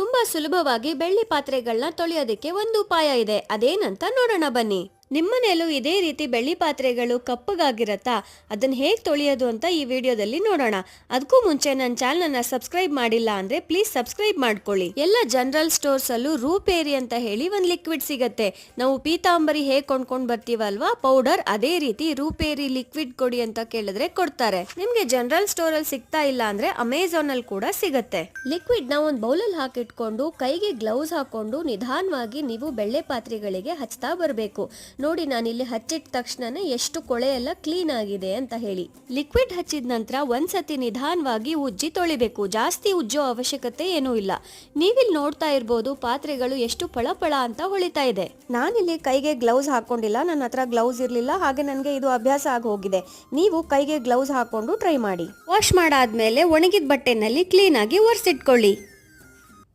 ತುಂಬಾ ಸುಲಭವಾಗಿ ಬೆಳ್ಳಿ ಪಾತ್ರೆಗಳನ್ನ ತೊಳೆಯೋದಕ್ಕೆ ಒಂದು ಉಪಾಯ ಇದೆ. ಅದೇನಂತ ನೋಡೋಣ ಬನ್ನಿ. ನಿಮ್ಮನೇಲೂ ಇದೇ ರೀತಿ ಬೆಳ್ಳಿ ಪಾತ್ರೆಗಳು ಕಪ್ಪಗಾಗಿರತ್ತಾ? ಅದನ್ನ ಹೇಗೆ ತೊಳೆಯೋದು ಅಂತ ಈ ವಿಡಿಯೋದಲ್ಲಿ ನೋಡೋಣ. ಅದಕ್ಕೂ ಮುಂಚೆ ನನ್ನ ಚಾನಲ್ನ ಸಬ್ಸ್ಕ್ರೈಬ್ ಮಾಡಿಲ್ಲ ಅಂದರೆ ಪ್ಲೀಸ್ ಸಬ್ಸ್ಕ್ರೈಬ್ ಮಾಡ್ಕೊಳ್ಳಿ. ಎಲ್ಲ ಜನರಲ್ ಸ್ಟೋರ್ಸಲ್ಲೂ ರೂಪೇರಿ ಅಂತ ಹೇಳಿ ಒಂದು ಲಿಕ್ವಿಡ್ ಸಿಗತ್ತೆ. ನಾವು ಪೀತಾಂಬರಿ ಹೇಗೆ ಕೊಂಡ್ಕೊಂಡು ಬರ್ತೀವಲ್ವಾ? ಪೌಡರ್ ಅದೇ ರೀತಿ ರೂಪೇರಿ ಲಿಕ್ವಿಡ್ ಕೊಡಿ ಅಂತ ಕೇಳಿದ್ರೆ ಕೊಡ್ತಾರೆ. ನಿಮಗೆ ಜನರಲ್ ಸ್ಟೋರಲ್ಲಿ ಸಿಗ್ತಾ ಇಲ್ಲ ಅಂದರೆ ಅಮೆಝಾನಲ್ಲಿ ಕೂಡ ಸಿಗುತ್ತೆ. ಲಿಕ್ವಿಡ್ನ ಒಂದು ಒಂದ್ ಬೌಲಲ್ಲಿ ಹಾಕಿಟ್ಕೊಂಡು ಕೈಗೆ ಗ್ಲೌಸ್ ಹಾಕೊಂಡು ನಿಧಾನವಾಗಿ ನೀವು ಬೆಳ್ಳೆ ಪಾತ್ರೆಗಳಿಗೆ ಹಚ್ತಾ ಬರಬೇಕು. ನೋಡಿ ನಾನಿಲ್ಲಿ ಹಚ್ಚಿದ ತಕ್ಷಣನೇ ಎಷ್ಟು ಕೊಳೆ ಎಲ್ಲ ಕ್ಲೀನ್ ಆಗಿದೆ ಅಂತ ಹೇಳಿ. ಲಿಕ್ವಿಡ್ ಹಚ್ಚಿದ ನಂತರ ಒಂದ್ಸತಿ ನಿಧಾನವಾಗಿ ಉಜ್ಜಿ ತೊಳಿಬೇಕು. ಜಾಸ್ತಿ ಉಜ್ಜೋ ಅವಶ್ಯಕತೆ ಏನೂ ಇಲ್ಲ. ನೀವಿಲ್ಲಿ ನೋಡ್ತಾ ಇರ್ಬೋದು ಪಾತ್ರೆಗಳು ಎಷ್ಟು ಪಳಪಳ ಅಂತ ಹೊಳಿತಾ ಇದೆ. ನಾನಿಲ್ಲಿ ಕೈಗೆ ಗ್ಲೌಸ್ ಹಾಕೊಂಡಿಲ್ಲ. ನನ್ನ ಹತ್ರ ಗ್ಲೌಸ್ ಇರಲಿಲ್ಲ. ಹಾಗೆ ನನಗೆ ಇದು ಅಭ್ಯಾಸ ಆಗಿ ಹೋಗಿದೆ. ನೀವು ಕೈಗೆ ಗ್ಲೌಸ್ ಹಾಕೊಂಡು ಟ್ರೈ ಮಾಡಿ. ವಾಶ್ ಮಾಡಾದ್ಮೇಲೆ ಒಣಗಿದ ಬಟ್ಟೆನಲ್ಲಿ ಕ್ಲೀನ್ ಆಗಿ ಒರೆಸಿಟ್ಕೊಳ್ಳಿ.